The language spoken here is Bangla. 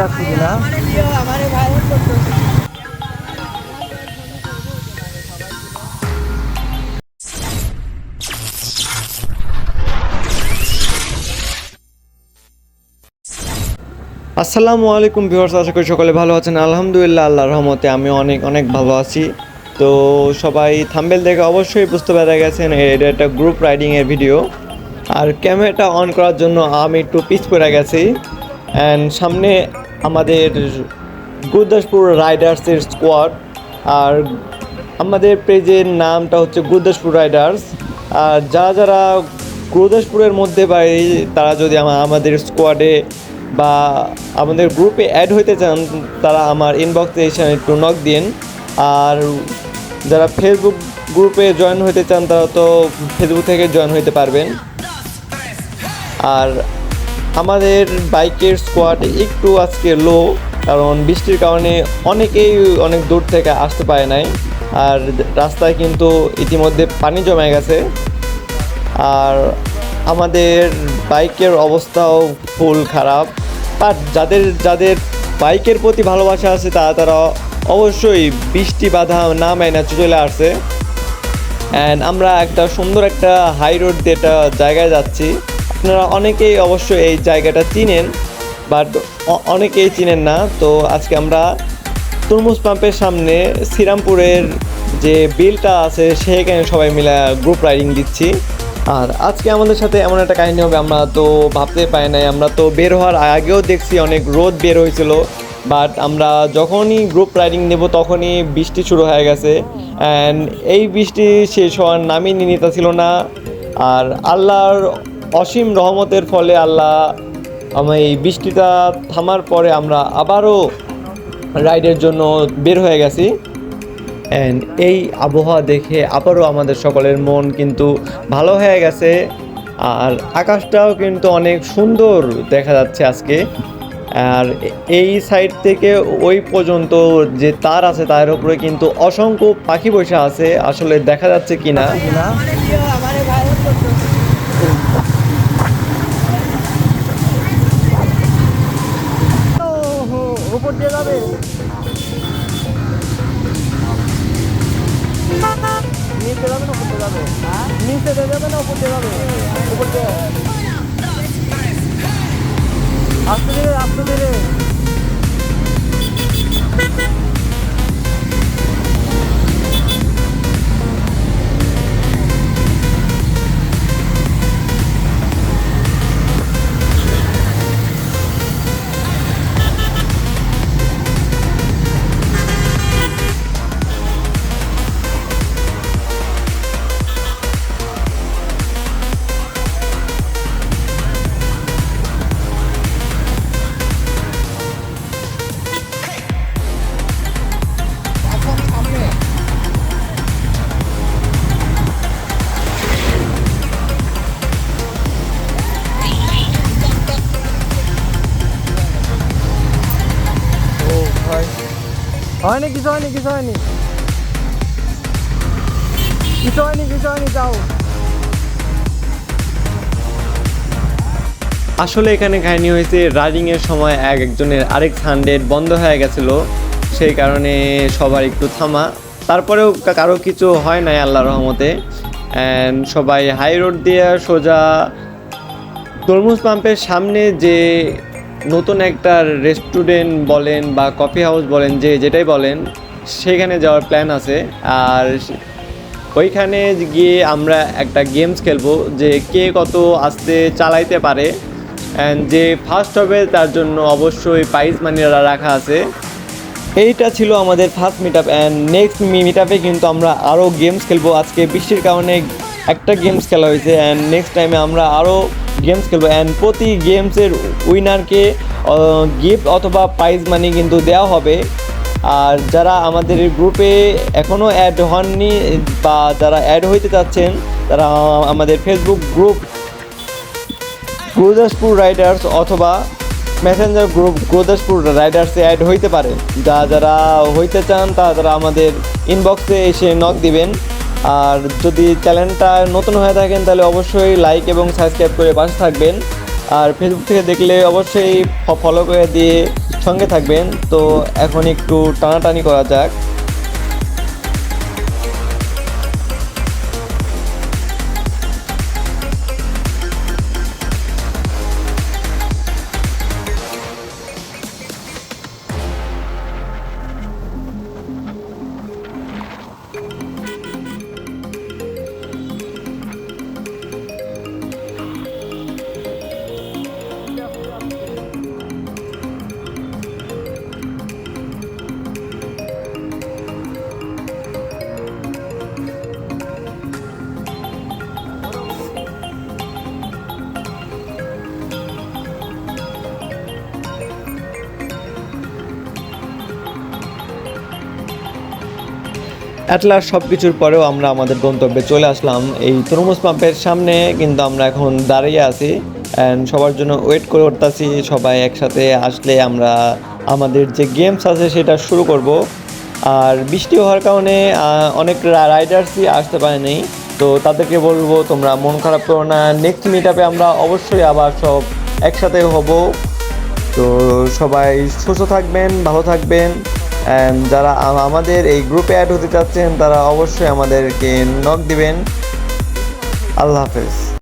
যাচ্ছে কিনা আসসালামু আলাইকুম ভিউয়ার্স, আশা করি সকলে ভালো আছেন। আলহামদুলিল্লাহ আল্লাহ রহমতে আমি অনেক অনেক ভালো আছি। তো সবাই থাম্বেল দেখে অবশ্যই বুঝতে পেরে গেছেন এটা একটা গ্রুপ রাইডিংয়ের ভিডিও আর ক্যামেরাটা অন করার জন্য আমি একটু পিছ পড়ে গেছি। অ্যান্ড সামনে আমাদের গুরদাসপুর রাইডার্সের স্কোয়াড আর আমাদের পেজের নামটা হচ্ছে গুরদাসপুর রাইডার্স। আর যারা যারা গুরদাসপুরের মধ্যে বাড়ি তারা যদি আমাদের স্কোয়াডে বা আমাদের গ্রুপে অ্যাড হইতে চান, তারা আমার ইনবক্সে এসে একটু নক দিন আর যারা ফেসবুক গ্রুপে জয়েন হইতে চান, তারা তো ফেসবুক থেকে জয়েন হইতে পারবেন। আর আমাদের বাইকের স্কোয়াড একটু আজকে লো কারণ বৃষ্টির কারণে অনেকেই অনেক দূর থেকে আসতে পারে নাই। আর রাস্তায় কিন্তু ইতিমধ্যে পানি জমে গেছে। আর আমাদের বাইকের অবস্থাও ফুল খারাপ। বাট যাদের যাদের বাইকের প্রতি ভালোবাসা আছে, তারা তারা অবশ্যই বৃষ্টি বাধা না মাইনা চলে আসছে অ্যান্ড আমরা একটা সুন্দর একটা হাই রোড দিয়ে একটা জায়গায় যাচ্ছি। আপনারা অনেকেই অবশ্য এই জায়গাটা চিনেন বাট অনেকেই চিনেন না। তো আজকে আমরা তরমুজ পাম্পের সামনে শ্রীরামপুরের যে বিলটা আছে, সেখানে সবাই মিলে গ্রুপ রাইডিং দিচ্ছি। আর আজকে আমাদের সাথে এমন একটা কাহিনী হবে, আমরা তো ভাবতে পাই নাই। আমরা তো বের হওয়ার আগেও দেখছি, অনেক রোদ বের হয়েছিল। বাট আমরা যখনই গ্রুপ রাইডিং নেব, তখনই বৃষ্টি শুরু হয়ে গেছে। অ্যান্ড এই বৃষ্টি শেষ হওয়ার নামই নিতে ছিল না। আর আল্লাহর অসীম রহমতের ফলে আল্লাহ আমার এই বৃষ্টিটা থামার পরে আমরা আবারও রাইডের জন্য বের হয়ে গেছি। অ্যান্ড এই আবহাওয়া দেখে আবারও আমাদের সকলের মন কিন্তু ভালো হয়ে গেছে। আর আকাশটাও কিন্তু অনেক সুন্দর দেখা যাচ্ছে আজকে। আর এই সাইড থেকে ওই পর্যন্ত যে তার আছে, তার উপরে কিন্তু অসংখ্য পাখি বসে আছে। আসলে দেখা যাচ্ছে কিনা? উপর দিয়ে যাবে? নিচে যাবে না উপর দিয়ে যাবে? নিচে দিয়ে যাবে না উপর দিয়ে যাবে? উপর দিয়ে। আস্তে ধীরে আস্তে ধীরে হয়নি কিছু হয়নি কিছু হয়নি কিছু হয়নি কিছু হয়নি যাও আসলে এখানে কাহিনী হয়েছে রাইডিংয়ের সময় এক একজনের আরেক হান্ড্রেড বন্ধ হয়ে গেছিল। সেই কারণে সবার একটু থামা। তারপরেও কারও কিছু হয় নাই আল্লাহ রহমতে। অ্যান্ড সবাই হাই রোড দিয়ে সোজা তরমুজ পাম্পের সামনে যে নতুন একটা রেস্টুরেন্ট বলেন বা কফি হাউস বলেন, যে যেটাই বলেন, সেখানে যাওয়ার প্ল্যান আছে। আর ওইখানে গিয়ে আমরা একটা গেমস খেলব, যে কে কত আস্তে চালাইতে পারে। অ্যান্ড যে ফার্স্ট হবে, তার জন্য অবশ্যই প্রাইজ মানি রাখা আছে। এইটা ছিল আমাদের first meet up and next meet আপে কিন্তু আমরা আরও গেমস খেলব। আজকে বৃষ্টির কারণে একটা গেমস খেলা হয়েছে। অ্যান্ড নেক্সট টাইমে আমরা আরও গেমস খেলব। অ্যান্ড প্রতি গেমসের উইনারকে গিফট অথবা প্রাইজ মানি কিন্তু দেওয়া হবে। আর যারা আমাদের গ্রুপে এখনও অ্যাড হননি বা যারা অ্যাড হইতে চাচ্ছেন, তারা আমাদের ফেসবুক গ্রুপ গুরুদাসপুর রাইডার্স অথবা মেসেঞ্জার গ্রুপ গুরুদাসপুর রাইডার্সে অ্যাড হইতে পারে। যা যারা হইতে চান তা তারা আমাদের ইনবক্সে এসে নক দিবেন। আর যদি চ্যানেলটা নতুন হয়ে থাকেন, তাহলে অবশ্যই লাইক এবং সাবস্ক্রাইব করে পাশে থাকবেন। আর ফেসবুক থেকে দেখলে অবশ্যই ফলো করে দিয়ে সঙ্গে থাকবেন। তো এখন একটু টানাটানি করা যাক। অ্যাটলাস সব কিছুর পরেও আমরা আমাদের গন্তব্যে চলে আসলাম। এই তরমুজ পাম্পের সামনে কিন্তু আমরা এখন দাঁড়িয়ে আছি অ্যান্ড সবার জন্য ওয়েট করে উঠতেছি। সবাই একসাথে আসলে আমরা আমাদের যে গেমস আছে সেটা শুরু করব। আর বৃষ্টি হওয়ার কারণে অনেক রাইডার্সই আসতে পারেনি তো তাদেরকে বলব, তোমরা মন খারাপ করো না। নেক্সট মিট আপে আমরা অবশ্যই আবার সব একসাথে হব। তো সবাই সুস্থ থাকবেন, ভালো থাকবেন। যারা আমাদের এই গ্রুপে অ্যাড হতে চাচ্ছেন তারা অবশ্যই আমাদেরকে নক দিবেন। আল্লাহ হাফেজ।